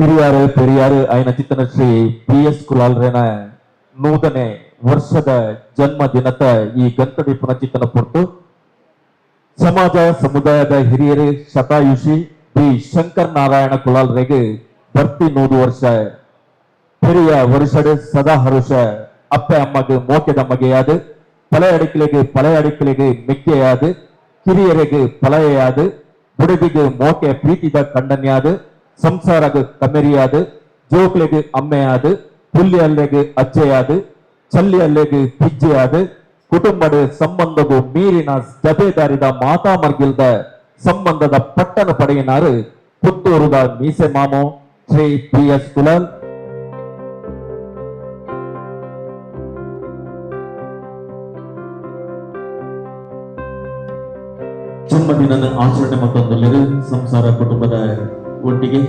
ಹಿರಿಯರು ಪೆರಿಯಾರು ಆಯ್ನ ಚಿತ್ತನಶ್ರೀ P S ಕುಲಾಲ್ರೇನ ನೂತನೆ ವರ್ಷದ ಜನ್ಮ ದಿನದ ಈ ಗಂತಡಿ ಪುನಚಿತ್ತನ ಪೊಟ್ಟು ಸಮಾಜ ಸಮುದಾಯದ ಹಿರಿಯರು ಶತಾಯುಷಿ ಬಿ ಶಂಕರ್ ನಾರಾಯಣ ಕುಲಾಲ್ರೆಗೆ ಬರ್ತಿ ನೂರು ವರ್ಷ பெரிய வருஷடு சதா ஹருஷ அப்ப அம்மகு மோக்கெத மகையாது பழைய அடுக்கிலகு பழைய அடுக்கிலகு மிக்கையாது கிரியரகு பழையாது புடுதிகு மோக்கே பிரீத்தித கண்டன்யாது சம்சாரகு கமெரியாது ஜோக்லேகு அம்மையாது புல்லி அல்லேகு அச்சையாது சல்லி அல்லேகு பிஜ்ஜியாது குடும்படு சம்பந்தகு மீரினா ஜபேதாரித மாதாமர்கில்த சம்பந்தத பட்டன படையினாரு புத்தோருதா மீசை மாமோ ஸ்ரீ பி எஸ் குலல் சும்மதினது ஆசிரட்டை மத்தந்துள்ளது ಒಟ್ಟಿಗೆ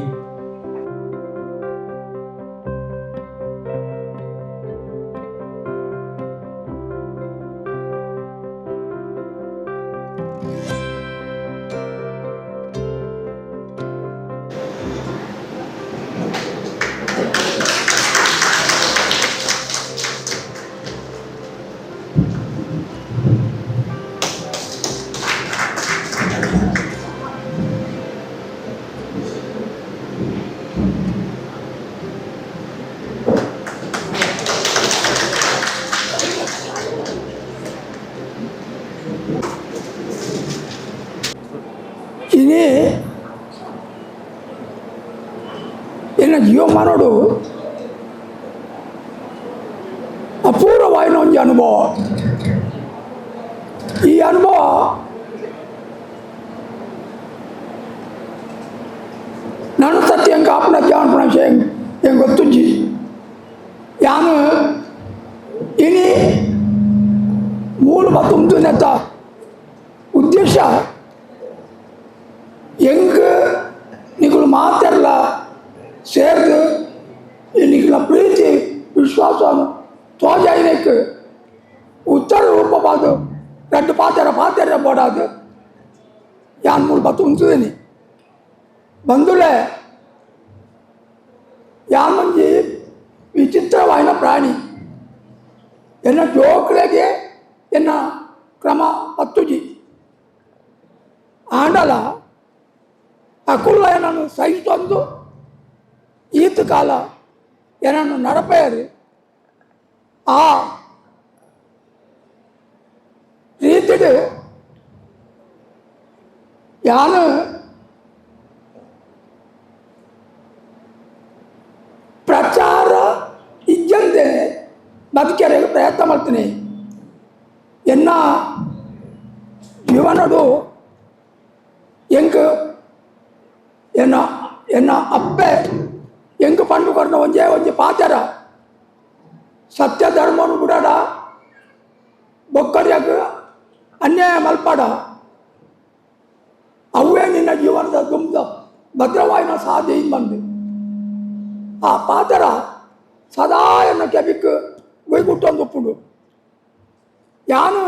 ಜಿಯೋ ಮಾರೋಡು ಅಪೂರ್ವವಾದ ಒಂದು ಅನುಭವ ಈ ಅನುಭವ ನಾನು ಸತ್ಯ ಹೆಂಗೆ ಕಾಪನ ಜೀವನ ಹೆಂಗೆ ಹೆಂಗೆ ಗೊತ್ತು ಜಿ ಯಾನು ಇನಿ ಮೂಲಭೂತ ಉದ್ದೇಶ எடுத்து ಉಚ್ಚಾರ ರೂಪವಾದು ரெண்டு பாத்திரம் பாத்திரம் போடாது யான் மூணு பத்து உந்துதனி ಬಂಧುಳ ಯಾನ್ ಮಂಜಿ ವಿಚಿತ್ರವಾಯಿನ ಪ್ರಾಣಿ ಎನ್ನ ಜೋಕ್ಲೆಗೆ ಎನ್ನ ಕ್ರಮ ಹತ್ತುಜಿ ಆಂಡಲ ಅಕುಲ್ಲ ಏನನ್ನು ಸಹಿತೊಂದು ಈತ ಕಾಲ ಏನನ್ನು ನಡಪೇರಿ ಆ வந்து யாரும் ಪ್ರಚಾರ ಇಜ್ಜಂತೆ ಬದುಕರಿಗೆ ಪ್ರಯತ್ನ ಮಾಡ್ತೀನಿ ಎನ್ನ ಜೀವನದು ಹೆಂಗೆ ಎನ್ನ ಎನ್ನ ಅಪ್ಪೆ ಹೆಂಗೆ ಪಂಡುಕೊಂಡ ಒಂದೇ ಒಂದು ಪಾತ್ಯರ ಸತ್ಯ ಧರ್ಮವನ್ನು ಬಿಡೋಣ ಬೊಕ್ಕರಿಯಾಗ ಅನ್ಯಾಯ ಮಲ್ಪಡ ಅವೇ ನಿನ್ನ ಜೀವನದ ದುಮ್ದ ಭದ್ರವಾಯಿನ ಸಾಧಿ ಬಂದು ಆ ಪಾತ್ರ ಸದಾ ಎನ್ನ ಕೆಬಿಕ್ಕು ಗುಯ್ಗುಟ್ಟೊಂದು ಉಪ್ಪುಡು ಯಾನು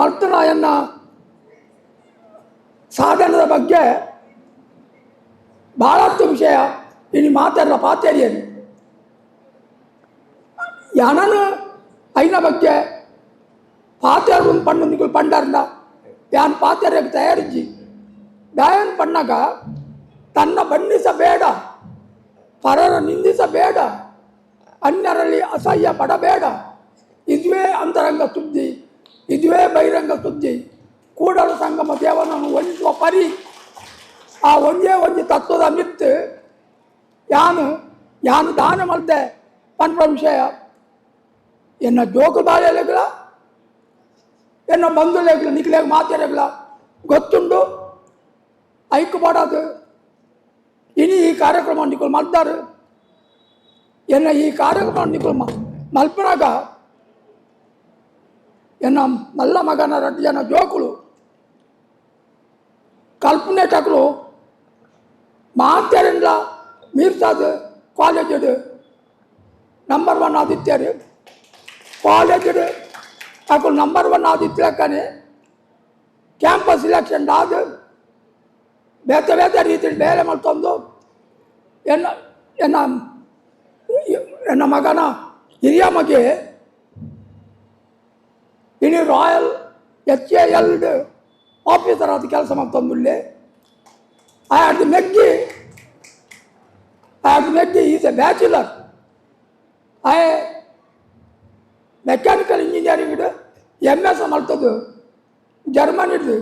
ಮರ್ತರಾಯನ್ನ ಸಾಧನದ ಬಗ್ಗೆ ಭಾಳಷ್ಟು ವಿಷಯ ಇಲ್ಲಿ ಮಾತಾಡೋ ಪಾತೇರಿಯನು ಯಾನನು ಐನ ಬಗ್ಗೆ பாத்தியாரும் பண்ணுங்கள் பண்ணாருண்டா ಯಾನ್ பாத்தியாருக்கு தயாரிச்சு ಗಾಯನ ಪಣ್ಣಾಗ ತನ್ನ ಬಣ್ಣಿಸಬೇಡ ಪರರ ನಿಂದಿಸಬೇಡ ಅನ್ಯರಲ್ಲಿ ಅಸಹ್ಯ ಬೇಡ ಇದುವೇ ಅಂತರಂಗ ಸುದ್ದಿ ಇದುವೇ ಬಹಿರಂಗ ಸುದ್ದಿ ಕೂಡಲ ಸಂಗಮ ದೇವನನ್ನು ವಂದಿಸುವ ಪರಿ ಆ ಒಂದೇ ಒಂದು ತತ್ವದ ಮಿತ್ತು ಯಾನು ಯಾನು ದಾನ ಮಲ್ತೆ ಎನ್ನ ಜೋಕು ಬಾಳೆಲೆಗಳ ಎನ್ನೋ ಬಂದು ಲೇಖಲು ನಿಖಿಲೇಗ ಮಾತಾಡಬೇಕಲ್ಲ ಗೊತ್ತುಂಡು ಐಕ್ಯಪಡೋದು ಇನಿ ಈ ಕಾರ್ಯಕ್ರಮ ನಿಖಲು ಮಾಡ್ತಾರೆ ಎನ್ನ ಈ ಕಾರ್ಯಕ್ರಮ ನಿಖಲು ಮಲ್ಪನಾಗ ಎನ್ನ ನಲ್ಲ ಮಗನ ರಡ್ಡು ಜನ ಜೋಕುಲು ಕಲ್ಪನೆಟಕ್ಲು ಮಾತಾಡಿಲ್ಲ ಮೀರ್ತಾದು ಕಾಲೇಜು ನಂಬರ್ ಒನ್ ಆದಿತ್ಯರು ಕಾಲೇಜು अगर ನಂಬರ್ वन आदित्य कने ಕ್ಯಾಂಪಸ್ ಇಲೆಕ್ಷನ್ ಆದ ಬೇತೆ ಬೇತೆ ರೀತಿ ಬೇರೆ ಮಾಡ್ಕೊಂಡು ಎನ್ನ ಎನ್ನ ಎನ್ನ ಮಗನ ಹಿರಿಯ ಮಗೆ ಇನಿ royal H A L officer ಆದ ಕೆಲಸ ಮಾಡ್ತಂದುಲ್ಲಿ ಆ ಅದು ಮೆಗ್ಗಿ ಆ ಅದು Maggie is a bachelor in mechanical engineering M S ಮಾಡ್ತದ್ದು ಜರ್ಮನಿದು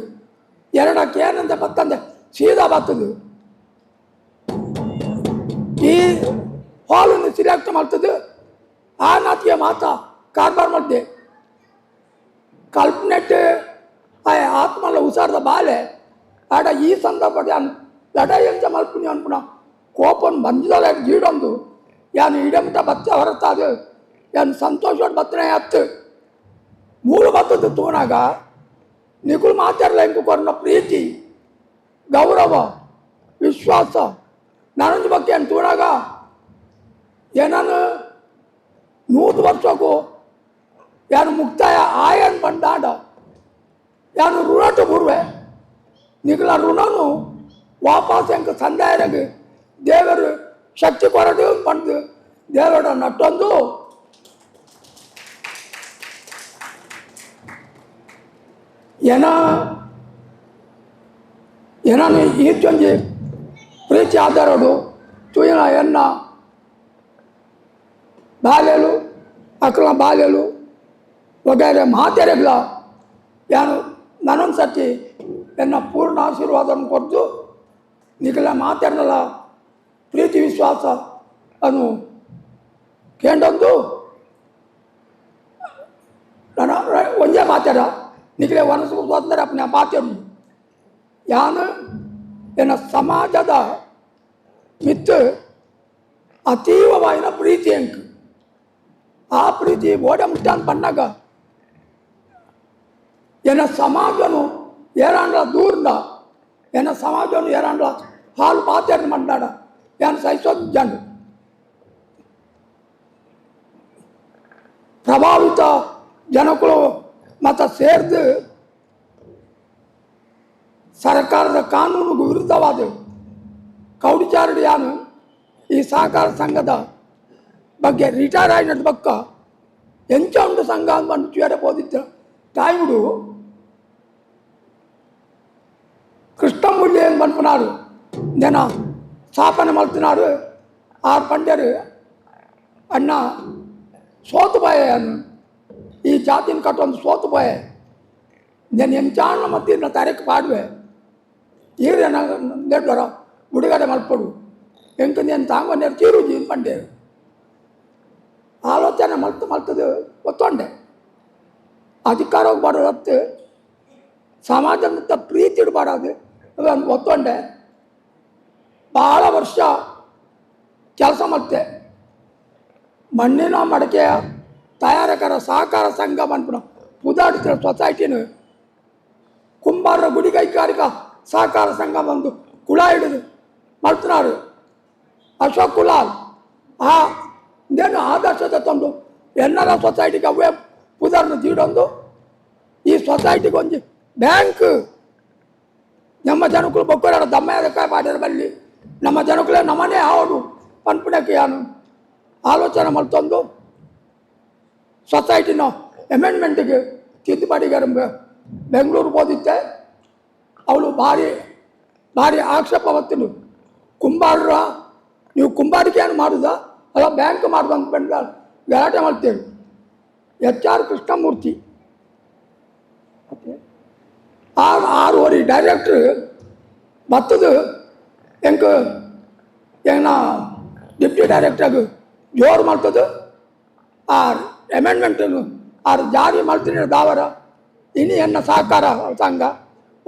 ಎರಡಕ್ಕೆ ಏನಂತ ಬತ್ತಂದೆ ಸೀದಾ ಬರ್ತದೆ ಈ ಹಾಲನ್ನು ಸಿಲೆಕ್ಟ್ ಮಾಡ್ತದ್ದು ಆ ನಾತಿಗೆ ಮಾತ್ರ ಕಾರ್ಬಾರ್ ಮಾಡಿದೆ ಕಲ್ಪನೆಟ್ ಆತ್ಮಲ್ಲ ಹುಷಾರದ ಬಾಲೆ ಆಡ ಈ ಸಂದರ್ಭದಲ್ಲಿ ಅನ್ ಲಡ ಎಂತ ಮಲ್ಪುನಿ ಅನ್ಪುಣ ಕೋಪನ್ ಬಂದಿದ್ದಾಳೆ ಜೀಡೊಂದು ಯಾನು ಇಡಮಿಟ ಬಚ್ಚ ಹೊರತಾದ ಏನು ಸಂತೋಷವಾಗಿ ಬತ್ತನೆ ಹತ್ತು ಮೂರು ಬತ್ತದ ತೂನಾಗ ನಿಗುಳು ಮಾತಾಡಲ್ಲ ಹೆಂಗೆ ಕೊರನ ಪ್ರೀತಿ ಗೌರವ ವಿಶ್ವಾಸ ನಾನೊಂದು ಬಗ್ಗೆ ಏನು ತೂನಾಗ ಏನಾನು ನೂರು ವರ್ಷಕ್ಕೂ ಏನು ಮುಕ್ತಾಯ ಆಯನ್ ಬಂದಾಡ ಏನು ಋಣಟು ಬುರುವೆ ನಿಗಲ ಋಣನು ವಾಪಸ್ ಹೆಂಗೆ ಸಂದಾಯರಿಗೆ ದೇವರು ಶಕ್ತಿ ಕೊರಡು ಬಂದು ದೇವರ ನಟ್ಟೊಂದು એના એનાને ಈಚೊಂಜಿ ಪ್ರೀತಿ ಪ್ರತಿ ಆಧಾರಡು ತೂಯಿನ ಎನ್ನ ಬಾಲೆಲು ಮಕ್ಕಳ ಬಾಲೆಲು ವಗೇರೆ ಮಾತೆರೆಗಳ ಯಾನು ನಾನೊಂದು ಸತಿ ಎನ್ನ ಪೂರ್ಣ ಆಶೀರ್ವಾದವನ್ನು ಕೊಟ್ಟು ನಿಗಲ ಮಾತೆರನಲ್ಲ ಪ್ರೀತಿ ವಿಶ್ವಾಸ ಅನ್ನು ಕೇಂಡೊಂದು ನಾನು ಒಂದೇ ಮಾತಾಡ ನಿಗಡೆ ವರ್ಣಿಸ್ಬೋದು ಅಪ್ನ ಮಾತನ್ನು ಯಾನು ಎನ್ನ ಸಮಾಜದ ಮಿತ್ ಅತೀವವಾಯಿನ ಪ್ರೀತಿ ಅಂಕ ಆ ಪ್ರೀತಿ ಓಡಮುಷ್ಟಾನ್ ಪಣ್ಣಾಗ ಎನ್ನ ಸಮಾಜನು ಏರಾಂಡ್ಲ ದೂರ್ದ ಎನ್ನ ಸಮಾಜನು ಏರಾಂಡ್ಲ ಹಾಲು ಮಾತಾಡಿದ ಮಂಡಾಡ ಏನು ಸಹಿಸೋದು ಜಂಡು ప్రభావిత జనకులు ಮತ್ತು ಸೇರಿದು ಸರ್ಕಾರದ ಕಾನೂನಿಗೂ ವಿರುದ್ಧವಾದ ಕೌಡಿಚಾರಡಿಯಾನು ಈ ಸಹಕಾರ ಸಂಘದ ಬಗ್ಗೆ ರಿಟೈರ್ ಆಗಿ ನಡೆದಕ್ಕ ಎಂಚ ಉಂಡು ಸಂಘ ಅಂದ್ಕೊಂಡು ಸೇರಬೋದಿತ್ತು ತಾಯುಡು కృష్ణమూల్యం పంపున్నారు నేను స్థాపన మలుతున్నారు ఆరు పండరు అన్న సోతుపోయాను ಈ ಜಾತಿನ ಕಟ್ಟೊಂದು ಸೋತು ಬಯೆ ನಾನು ಎಂಚಾಣ ಮತ್ತೆ ನಾ ತಾರೀಕು ಪಾಡುವೆ ಈರೆ ನಂಗೆ ಬಿಡುಗಡೆ ಉಡುಗಡೆ ಮಲ್ಪಡು ಎಂಕ ನೇನು ತಾಂಗೋ ನೇರು ತೀರು ನೀನು ಆಲೋಚನೆ ಮಲ್ತು ಮಲ್ತದು ಒತ್ತೊಂಡೆ ಅಧಿಕಾರ ಹೋಗ್ಬಾರ್ದು ಹತ್ತು ಸಮಾಜದ ಪ್ರೀತಿ ಇಡಬಾರದು ಅದನ್ನು ಒತ್ತೊಂಡೆ ಭಾಳ ವರ್ಷ ಕೆಲಸ ಮತ್ತೆ ಮಣ್ಣಿನ ಮಡಕೆಯ ತಯಾರಕರ ಸಹಕಾರ ಸಂಘ ಅನ್ಬಿಡು ಮುದಾಡಿಸಿರೋ ಸೊಸೈಟಿನ ಕುಂಬಾರರ ಗುಡಿ ಕೈಗಾರಿಕಾ ಸಹಕಾರ ಸಂಘ ಬಂದು ಕುಳ ಹಿಡಿದು ಮಾಡ್ತಿನಾರು ಅಶೋಕ್ ಕುಲಾಲ್ ಆ ಇನ್ನೇನು ಆದರ್ಶದ ತಂದು ಎನ್ನರ ಸೊಸೈಟಿಗೆ ಅವೇ ಪುದರ್ನ ತೀಡೊಂದು ಈ ಸೊಸೈಟಿಗೆ ಒಂದು ಬ್ಯಾಂಕ್ ನಮ್ಮ ಜನಗಳು ಬಕ್ಕೋರ ದಮ್ಮ ಅದಕ್ಕೆ ಮಾಡಿರ ಬಲ್ಲಿ ನಮ್ಮ ಜನಗಳೇ ನಮ್ಮನೇ ಅವನು ಪನ್ಪುಣಕ್ಕೆ ಯಾನು ಆಲೋಚನೆ ಮಾಡ್ತಂದು ಸೊಸೈಟಿನೋ ಎಮೆಂಡ್ಮೆಂಟಿಗೆ ತಿದ್ದುಪಡಿಗರಂಬ ಬೆಂಗಳೂರು ಓದಿದ್ದೆ ಅವಳು ಭಾರಿ ಭಾರಿ ಆಕ್ಷೇಪ ಹೊತ್ತಿನು ಕುಂಬಾರರ ನೀವು ಕುಂಬಾರಿಕೆಯನ್ನು ಮಾಡುದ ಅಲ್ಲ ಬ್ಯಾಂಕ್ ಮಾಡುದು ಅಂತ ಬಂದ ಗಲಾಟೆ ಮಾಡ್ತೇವೆ ಎಚ್ ಆರ್ ಕೃಷ್ಣಮೂರ್ತಿ ಆರು ஆறு ஒரு டைரக்டர் மற்றது எங்கு எங்கன்னா டிப்டி டைரக்டருக்கு ஜோர் மறுத்தது ஆர் ಅಮೆಂಡ್ಮೆಂಟ್ ಆರು ಜಾರಿ ಮಲ್ತಿನ ದಾವರ ಇನ್ನು ಎನ್ನ ಸಹಕಾರ ಸಂಘ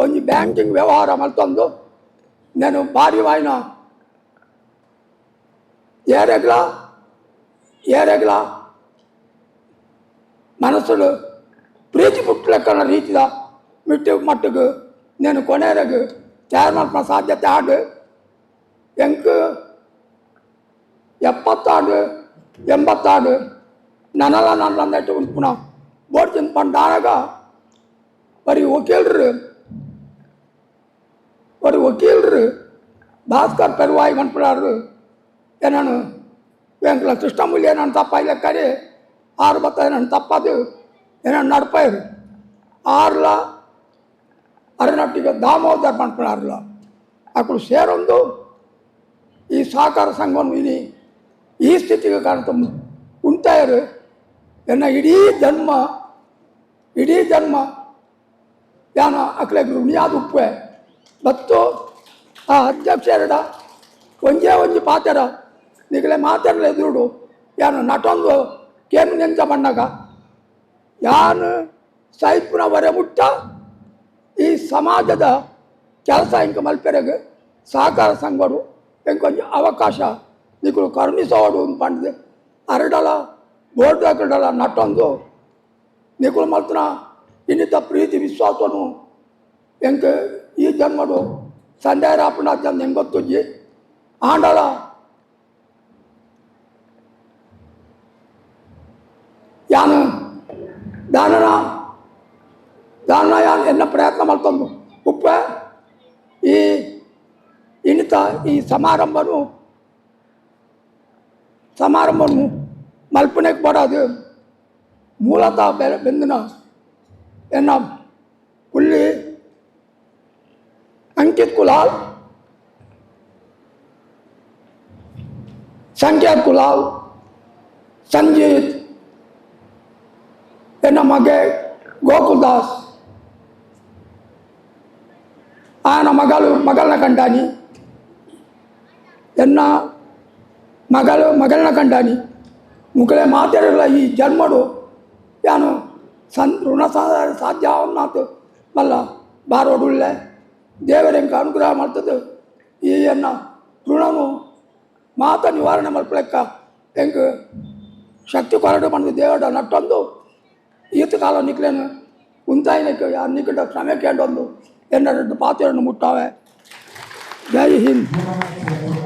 ಒಂದು ಬ್ಯಾಂಕಿಂಗ್ ವ್ಯವಹಾರ ಮಲ್ತೊಂದು ನಾನು ಭಾರಿ ವಾಯಿನ ಏರೆಗ್ಲ ಏರೆಗ್ಲ మనసులు ప్రీతి పుట్టులెక్కన రీతిగా మిట్టు మట్టుకు నేను కొనేరకు చేరమల్పిన సాధ్యత ఆడు ఎంకు ఎప్పత్తాడు ఎంబత్తాడు నన్నలా నన్ను ನೆಟ್ಟುಕೊಂಡು ఓడిచిన పండానగా మరి ವಕೀಲರು ஒரு வக்கீலர் பாஸ்கர் பெருவாய் அனுப்புகிறாரு என்னென்னு எங்களை கிருஷ்ணமூலி என்னென்னு தப்பா இலக்காரு ஆறு பத்தம் என்னென்னு தப்பாது என்னென்னு நடப்பாரு ஆறுல అరనట్టుగా దామోదర్ పంపినారులో అప్పుడు సేరుందు ఈ సహకార సంఘం ఇది ఈ స్థితిగా కనుక ఉంటారు त्यांना ಇಡೀ ಜನ್ಮ ಇಡೀ ಜನ್ಮ ಯಾನ ಅಕ್ಲೆಗೆ ಋಣಿಯಾದ ಉಪ್ಪೆ ಮತ್ತು ಆ ಎರಡ ಒಂಜೇ ಒಂಜಿ ಪಾತೆರ ನಿಗಲೆ ಮಾತೆರಲ ಎದುರುಡು ಯಾನು ನಟೊಂದು ಕೇನು ನೆಂಚ ಮಣ್ಣಗ ಯಾನು ಸಾಹಿತ್ಯನ ಮುಟ್ಟ ಈ ಸಮಾಜದ ಕೆಲಸ ಇಂಕ ಮಲ್ಪೆರೆಗೆ ಸಹಕಾರ ಸಂಘರು ಹೆಂಗೆ ಅವಕಾಶ ನಿಗಳು ಕರುಣಿಸೋಡು ಅಂತ ಪಂಡ್ದೆ బోర్డు ఎక్కడ నట్టందు నికుల మలుతున ఇంత ప్రీతి విశ్వాసం ఇంక ఈ జన్మడు సందే రాకుండా జన్మ ఇంకొత్తు ఆండల యాను దాన దాన ఎన్న ప్రయత్నం అవుతుంది ఉప్ప ఈ ఇంత ఈ సమారంభను సమారంభము మల్పునకు పడదు మూలత బెందిన ఎన్న కుల్లి అంకిత్ కులాల్ సంఖ్యాత్ కులాల్ సంజీత్ ఎన్న మగే గోకుల్దాస్ ఆయన మగలు మగల్న కంటాని ఎన్న మగలు మగల్న కంటాని ಮುಗಳೇ ಮಾತಾಡಲ್ಲ ಈ ಜನ್ಮಡು ಯಾನು ಸನ್ ಋಣ ಸಾಧ್ಯವನ್ನಾತು ಮಲ್ಲ ಬಾರೋಡುಳ್ಳೆ ದೇವರ ಹೆಂಗೆ ಅನುಗ್ರಹ ಮಾಡ್ತದೆ ಈ ಅನ್ನ ಋಣನು ಮಾತ ನಿವಾರಣೆ ಮಾಡ್ಕೊಳಕ್ಕ ಹೆಂಗೆ ಶಕ್ತಿ ಕೊರಡು ಮಾಡಿದ ದೇವಡ ನಟ್ಟೊಂದು ಈತ ಕಾಲ ನಿಕ್ಲೇನು ಕುಂತಾಯಿನಕ್ಕೆ ಯಾರು ನಿಕ್ಕಟ ಕ್ರಮಕ್ಕೆ ಕೇಳೊಂದು ಎನ್ನೆರಡು ಪಾತ್ರೆಯನ್ನು ಮುಟ್ಟಾವೆ ಜೈ ಹಿಂದ್